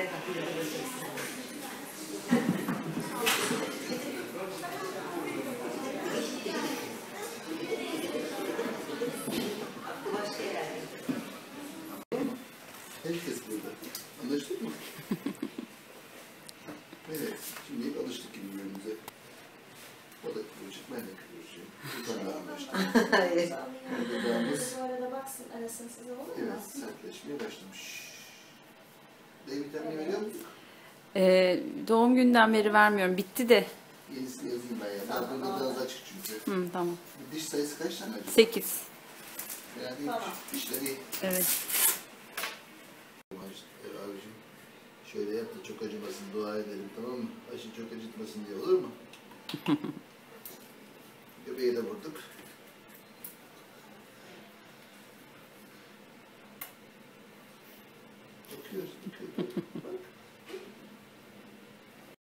Herkes burada. Anlaştık mı? evet. Şimdi alıştık gibi birbirimize. O da kıvırcık, ben de kıvırcığım. Tane anlaştık. Hayır. Bu arada baksın arasın size olur mu? evet sertleşmeye başlamış. D vitamini veriyor musun? Ee, doğum günden beri vermiyorum. Bitti de. Yenisini yazayım ben ya. Tamam, burada tamam. biraz açık çünkü. Hı, tamam. Diş sayısı kaç tane acaba? 8. Yani Tamam. dişleri Evet. Ev abicim şöyle yap da çok acımasın dua edelim tamam mı? Aşı çok acıtmasın diye olur mu? Göbeği de vurduk. Excuse me.